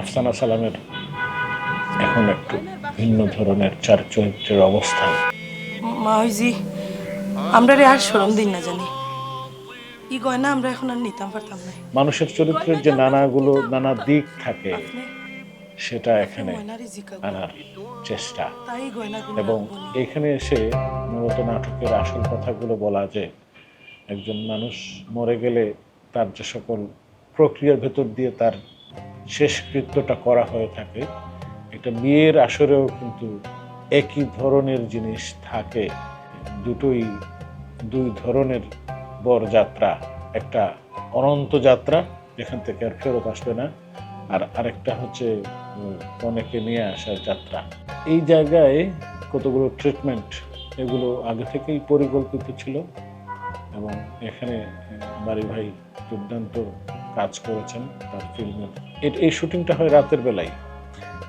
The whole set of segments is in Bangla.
আফসানা সালামের এখন একটু ভিন্ন ধরনের চার চরিত্রের অবস্থান মা আমরা রে আর সরম দিন না জানি। ই গয়না আমরা এখন আর নিতাম পারতাম না। মানুষের চরিত্রের যে নানাগুলো নানা দিক থাকে সেটা এখানে আনার চেষ্টা। এবং এখানে এসে মূলত নাটকের আসল কথাগুলো বলা যে একজন মানুষ মরে গেলে তার যে সকল প্রক্রিয়ার ভেতর দিয়ে তার শেষকৃত্যটা করা হয়ে থাকে। একটা বিয়ের আসরেও কিন্তু একই ধরনের জিনিস থাকে। দুটোই দুই ধরনের বরযাত্রা একটা অনন্ত যাত্রা, যেখান থেকে আর ফেরত আসবে না। আর আরেকটা হচ্ছে কনেকে নিয়ে আসার যাত্রা। এই জায়গায় কতগুলো ট্রিটমেন্ট এগুলো আগে থেকেই পরিকল্পিত ছিল এবং এখানে বাড়ি ভাই দুর্দান্ত কাজ করেছেন তার ফিল্মের এই শুটিংটা হয় রাতের বেলায়।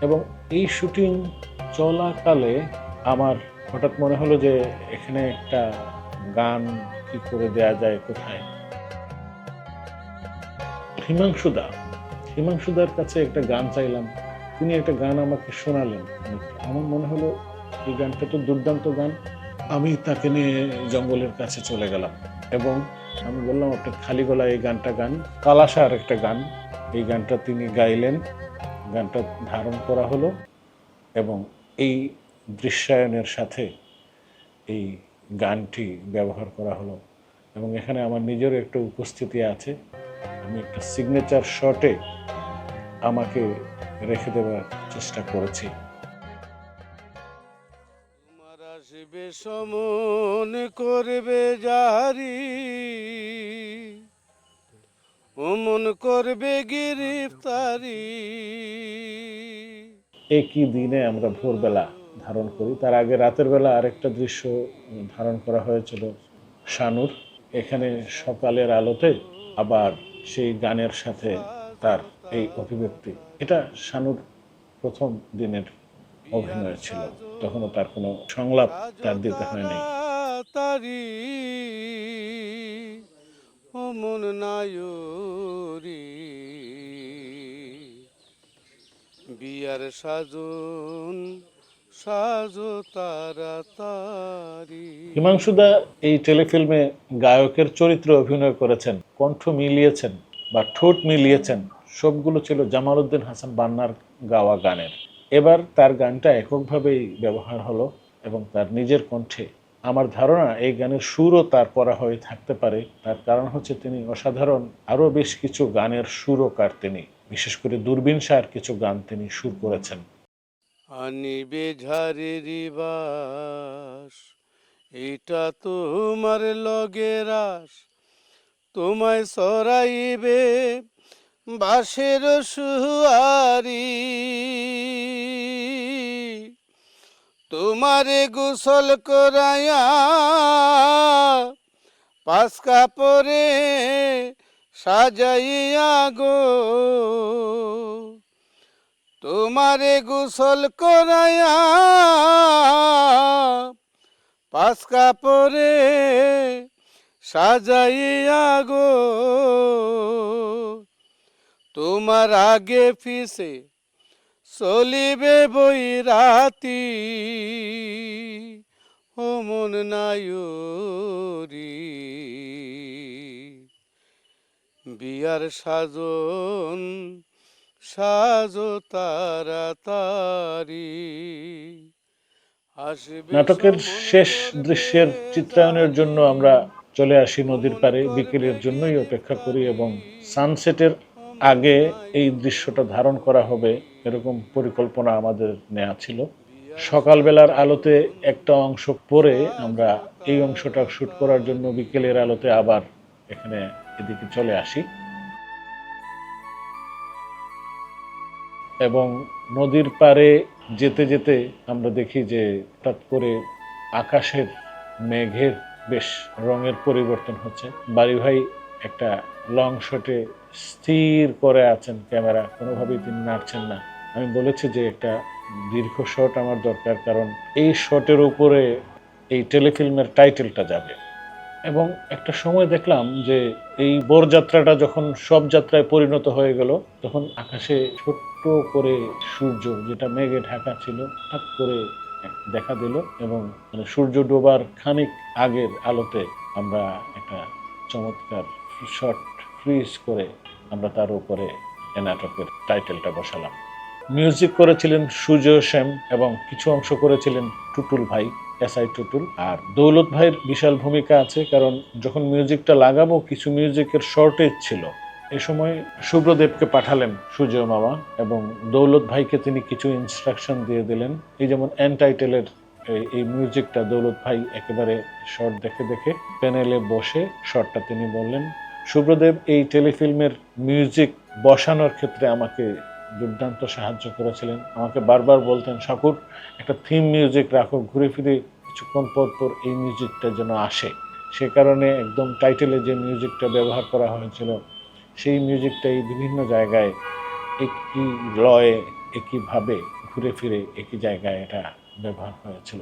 এবং এই শুটিং চলাকালে আমার হঠাৎ মনে হলো যে এখানে একটা গান কি করে দেয়া যায় কোথায়? হিমাংশুদা হিমাংশুদার কাছে একটা গান চাইলাম। তিনি একটা গান আমাকে শোনালেন। আমার মনে হলো এই গানটা তো দুর্দান্ত গান। আমি তাকে নিয়ে জঙ্গলের কাছে চলে গেলাম। এবং আমি বললাম আপনি খালি গলায় এই গানটা গান। কালাসার একটা গান। এই গানটা তিনি গাইলেন। গানটা ধারণ করা হলো এবং এই দৃশ্যায়নের সাথে এই গানটি ব্যবহার করা হলো। এবং এখানে আমার নিজেরও একটা উপস্থিতি আছে। আমি একটা সিগনেচার শটে আমাকে রেখে দেওয়ার চেষ্টা করেছি। সমন করবে জারি অমন করবে গিরিফতারি। একই দিনে আমরা ভোরবেলা ধারণ করি। তার আগে রাতের বেলা আরেকটা দৃশ্য ধারণ করা হয়েছিল শানুর। এখানে সকালের আলোতে আবার সেই গানের সাথে তার এই অভিব্যক্তি। এটা শানুর প্রথম দিনের অভিনয় ছিল। তখনও তার কোনো সংলাপ তার দিতে হয়নি তারি অমন নায়রি। বিয়ার সাজন সাজো তারা তারি। হিমাংশুদা এই টেলিফিল্মে গায়কের চরিত্রে অভিনয় করেছেন কণ্ঠ মিলিয়েছেন বা ঠোঁট মিলিয়েছেন সবগুলো ছিল জামাল উদ্দিন হাসান বান্নার গাওয়া গানের। এবার তার গানটা এককভাবেই ব্যবহার হলো এবং তার নিজের কণ্ঠে। আমার ধারণা এই গানের সুরও তার করা হয়ে থাকতে পারে। তার কারণ হচ্ছে তিনি অসাধারণ আরও বেশ কিছু গানের সুরকার তিনি। বিশেষ করে দূরবীন সার কিছু গান তিনি সুর করেছেন। আনিবে ঝাড়ের বাস এটা তোমার লগে রাস। তোমায় সরাইবে বাসের সুয়ারি। তোমারে গোসল করাইয়া পাঁচ কাপড়ে সাজাইয়া গো। তোমারে গোসল করাইয়া পাঁচ কাপড়ে সাজাইয়া গো। তোমার আগে ফিসে চলিবে বই রাতি ও মন নায়রি। বিয়ার সাজন সাজো তাড়াতাড়ি আসবে নাটকের শেষ দৃশ্যের চিত্রায়নের জন্য আমরা চলে আসি নদীর পারে বিকেলের জন্যই অপেক্ষা করি এবং সানসেটের আগে এই দৃশ্যটা ধারণ করা হবে এরকম পরিকল্পনা আমাদের নেওয়া ছিল। সকালবেলার আলোতে একটা অংশ পরে আমরা এই অংশটা শ্যুট করার জন্য বিকেলের আলোতে আবার এখানে এদিকে চলে আসি। এবং নদীর পাড়ে যেতে যেতে আমরা দেখি যে হঠাৎ করে আকাশের মেঘের বেশ রঙের পরিবর্তন হচ্ছে। বাড়ি ভাই একটা লং শটে স্থির করে আছেন ক্যামেরা, কোনোভাবেই তিনি নাড়ছেন না। আমি বলেছি যে একটা দীর্ঘ শট আমার দরকার, কারণ এই শটের উপরে এই টেলিফিল্মের টাইটেলটা যাবে। এবং একটা সময় দেখলাম যে এই বোর যাত্রাটা যখন সব যাত্রায় পরিণত হয়ে গেল, তখন আকাশে ছোট্ট করে সূর্য, যেটা মেঘে ঢাকা ছিল, হঠাৎ করে দেখা দিল এবং মানে সূর্য ডোবার খানিক আগের আলোতে আমরা একটা চমৎকার শর্ট ফ্রিজ করে আমরা তার উপরে এ নাটকের টাইটেলটা বসালাম। মিউজিক করেছিলেন সুজয় শ্যাম এবং কিছু অংশ করেছিলেন টুটুল ভাই এস আই টুটুল। আর দৌলত ভাইয়ের বিশাল ভূমিকা আছে, কারণ যখন মিউজিকটা লাগাবো, কিছু মিউজিকের শর্টেজ ছিল। এ সময় শুভ্রদেবকে পাঠালেন সুজয় মামা এবং দৌলত ভাইকে তিনি কিছু ইনস্ট্রাকশন দিয়ে দিলেন। এই যেমন এন টাইটেলের এই- এই মিউজিকটা দৌলত ভাই একেবারে শর্ট দেখে দেখে প্যানেলে বসে শর্টটা তিনি বললেন শুভ্রদেব এই টেলিফিল্মের মিউজিক বসানোর ক্ষেত্রে আমাকে দুর্দান্ত সাহায্য করেছিলেন। আমাকে বারবার বলতেন শাকুর একটা থিম মিউজিক রাখো, ঘুরে ফিরে কিছুক্ষণ পর পর এই মিউজিকটা যেন আসে। সে কারণে একদম টাইটেলে যে মিউজিকটা ব্যবহার করা হয়েছিল, সেই মিউজিকটাই বিভিন্ন জায়গায় একই লয়ে, একইভাবে ঘুরে ফিরে, একই জায়গায় এটা ব্যবহার হয়েছিল।